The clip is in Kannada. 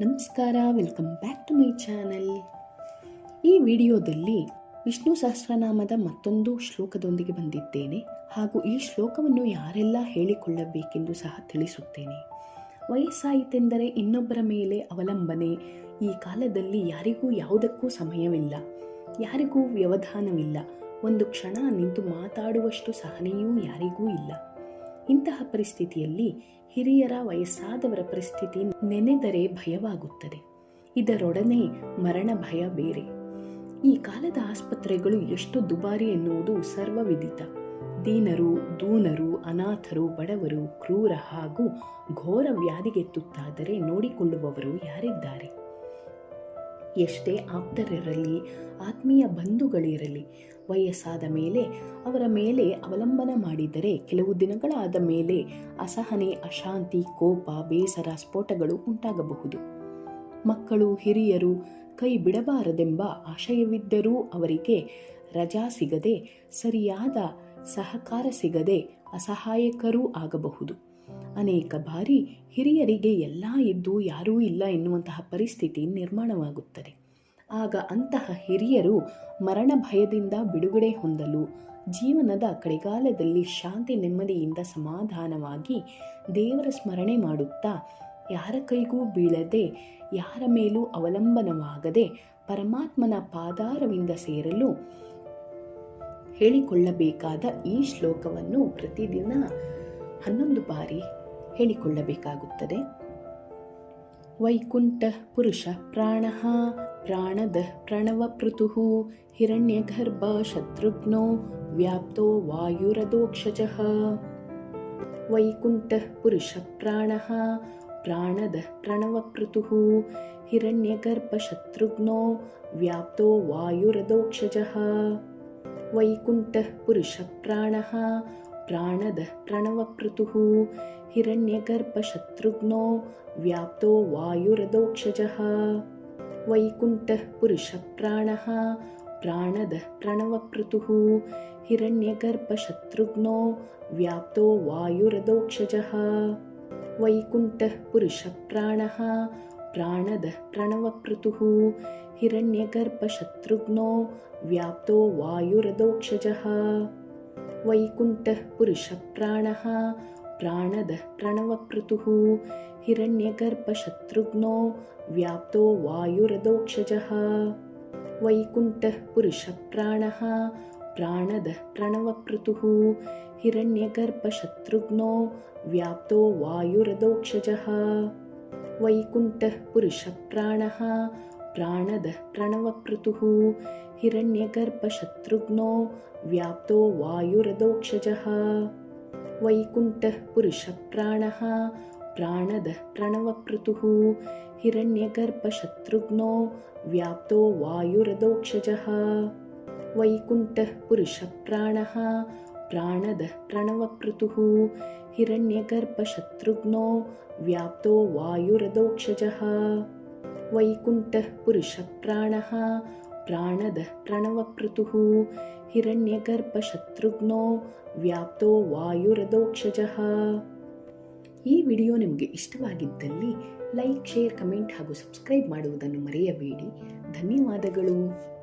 ನಮಸ್ಕಾರ welcome back to my channel ಈ ವಿಡಿಯೋದಲ್ಲಿ ವಿಷ್ಣು ಸಹಸ್ರನಾಮದ ಮತ್ತೊಂದು ಶ್ಲೋಕದೊಂದಿಗೆ ಬಂದಿದ್ದೇನೆ ಹಾಗೂ ಈ ಶ್ಲೋಕವನ್ನು ಯಾರೆಲ್ಲ ಹೇಳಿಕೊಳ್ಳಬೇಕೆಂದು ಸಹ ತಿಳಿಸುತ್ತೇನೆ. ವಯಸ್ಸಾಯಿತೆಂದರೆ ಇನ್ನೊಬ್ಬರ ಮೇಲೆ ಅವಲಂಬನೆ. ಈ ಕಾಲದಲ್ಲಿ ಯಾರಿಗೂ ಯಾವುದಕ್ಕೂ ಸಮಯವಿಲ್ಲ, ಯಾರಿಗೂ ವ್ಯವಧಾನವಿಲ್ಲ. ಒಂದು ಕ್ಷಣ ನಿಂತು ಮಾತಾಡುವಷ್ಟು ಸಹನೆಯೂ ಯಾರಿಗೂ ಇಲ್ಲ. ಇಂತಹ ಪರಿಸ್ಥಿತಿಯಲ್ಲಿ ಹಿರಿಯರ ವಯಸ್ಸಾದವರ ಪರಿಸ್ಥಿತಿ ನೆನೆದರೆ ಭಯವಾಗುತ್ತದೆ. ಇದರೊಡನೆ ಮರಣ ಭಯ ಬೇರೆ. ಈ ಕಾಲದ ಆಸ್ಪತ್ರೆಗಳು ಎಷ್ಟು ದುಬಾರಿ ಎನ್ನುವುದು ಸರ್ವವಿದಿತ. ದೀನರು, ದೂನರು, ಅನಾಥರು, ಬಡವರು, ಕ್ರೂರ ಹಾಗೂ ಘೋರ ವ್ಯಾಧಿಗೆ ತುತ್ತಾದರೆ ನೋಡಿಕೊಳ್ಳುವವರು ಯಾರಿದ್ದಾರೆ? ಎಷ್ಟೇ ಆಪ್ತರಿರಲಿ, ಆತ್ಮೀಯ ಬಂಧುಗಳಿರಲಿ, ವಯಸ್ಸಾದ ಮೇಲೆ, ಅವರ ಮೇಲೆ ಅವಲಂಬನ ಮಾಡಿದರೆ, ಕೆಲವು ದಿನಗಳಾದ ಮೇಲೆ ಅಸಹನೆ, ಅಶಾಂತಿ, ಕೋಪ, ಬೇಸರ, ಸ್ಫೋಟಗಳು ಉಂಟಾಗಬಹುದು. ಮಕ್ಕಳು, ಹಿರಿಯರು ಕೈ ಬಿಡಬಾರದೆಂಬ ಆಶಯವಿದ್ದರೂ ಅವರಿಗೆ ರಜಾ ಸಿಗದೆ, ಸರಿಯಾದ ಸಹಕಾರ ಸಿಗದೆ ಅಸಹಾಯಕರೂ ಆಗಬಹುದು. ಅನೇಕ ಬಾರಿ ಹಿರಿಯರಿಗೆ ಎಲ್ಲ ಇದ್ದು ಯಾರೂ ಇಲ್ಲ ಎನ್ನುವಂತಹ ಪರಿಸ್ಥಿತಿ ನಿರ್ಮಾಣವಾಗುತ್ತದೆ. ಆಗ ಅಂತಹ ಹಿರಿಯರು ಮರಣ ಭಯದಿಂದ ಬಿಡುಗಡೆ ಹೊಂದಲು ಜೀವನದ ಕಡೆಗಾಲದಲ್ಲಿ ಶಾಂತಿ ನೆಮ್ಮದಿಯಿಂದ ಸಮಾಧಾನವಾಗಿ ದೇವರ ಸ್ಮರಣೆ ಮಾಡುತ್ತಾ ಯಾರ ಕೈಗೂ ಬೀಳದೆ ಯಾರ ಮೇಲೂ ಅವಲಂಬನವಾಗದೆ ಪರಮಾತ್ಮನ ಪಾದಾರವಿಂದ ಸೇರಲು ಹೇಳಿಕೊಳ್ಳಬೇಕಾದ ಈ ಶ್ಲೋಕವನ್ನು ಪ್ರತಿದಿನ ಹನ್ನೊಂದು ಬಾರಿ ಹೇಳಿಕೊಳ್ಳಬೇಕಾಗುತ್ತದೆ. वैकुण्ठः पुरुषः प्राणः प्राणदः प्रणवक्रतुः हिरण्यगर्भशत्रुघ्नो व्याप्तो वायुरदोक्षजः। वैकुण्ठः पुरुषप्राणः प्राणदः प्रणवपृतुः हिरण्यगर्भशत्रुघ्नो व्याप्तो वायुरदोक्षजः। वैकुण्ठः पुरुषप्राणः प्राणदः प्रणवक्रतुः हिरण्यगर्भशत्रुघ्नो व्याप्तो वायुरदोक्षजः। वैकुण्ठः पुरुषप्राणः प्राणदः प्राणदप्रणवक्रतुः हिरण्यगर्भशत्रुघ्नो व्याप्तो वायुरदोक्षजः। वैकुण्ठः पुरुषप्राणः प्राणदः प्राणदप्रणवक्रतुः हिरण्यगर्भशत्रुघ्नो व्याप्तो वायुरदोक्षजः। वैकुण्ठः पुरुषप्राणः प्राणदः प्रणवक्रतुः हिरण्यगर्भशत्रुघ्नो व्याप्तो वायुरदोक्षजः। वैकुण्ठः पुरुषप्राणः प्राणदः प्रणवक्रतुः हिरण्यगर्भशत्रुघ्नो व्याप्तो वायुरदोक्षजः। वैकुण्ठः पुरुषप्राणः प्राणदः प्रणवक्रतुः हिरण्यगर्भशत्रुघ्नो व्याप्तो वायुरदोक्षजः। वैकुण्ठः पुरुषप्राणः प्राणदः प्रणवक्रतुः हिरण्यगर्भशत्रुघ्नो व्याप्तो वायुरदोक्षजः। वैकुण्ठः पुरुषप्राणः प्राणदः प्रणवक्रतुः हिरण्यगर्भशत्रुघ्नो व्याप्तो वायुरदोक्षजः। ವೈಕುಂಠ ಪುರುಷ ಪ್ರಾಣ ಪ್ರಾಣದ ಪ್ರಣವ ಪೃತು ಹಿರಣ್ಯಗರ್ಭ ಶತ್ರುಘ್ನೋ ವ್ಯಾಪ್ತೋ ವಾಯುರದೋಕ್ಷಜಃ ವೈಕುಂಠ ಪುರುಷ ಪ್ರಾಣ ಪ್ರಾಣದ ಪ್ರಣವ ಪೃತು ಹಿರಣ್ಯಗರ್ಭ ಶತ್ರುಘ್ನೋ ವ್ಯಾಪ್ತೋ ವಾಯುರದೋಕ್ಷಜ ವೈಕುಂಠ ಪುರುಷ ಪ್ರಾಣ ಪ್ರಾಣದ ಪ್ರಣವ ಪೃತು ಹಿರಣ್ಯಗರ್ಭ ಶತ್ರುಘ್ನೋ ವ್ಯಾಪ್ತೋ ವಾಯುರದೋಕ್ಷಜ ಈ ವಿಡಿಯೋ ನಿಮಗೆ ಇಷ್ಟವಾಗಿದ್ದಲ್ಲಿ ಲೈಕ್, ಶೇರ್, ಕಮೆಂಟ್ ಹಾಗೂ ಸಬ್ಸ್ಕ್ರೈಬ್ ಮಾಡುವುದನ್ನು ಮರೆಯಬೇಡಿ. ಧನ್ಯವಾದಗಳು.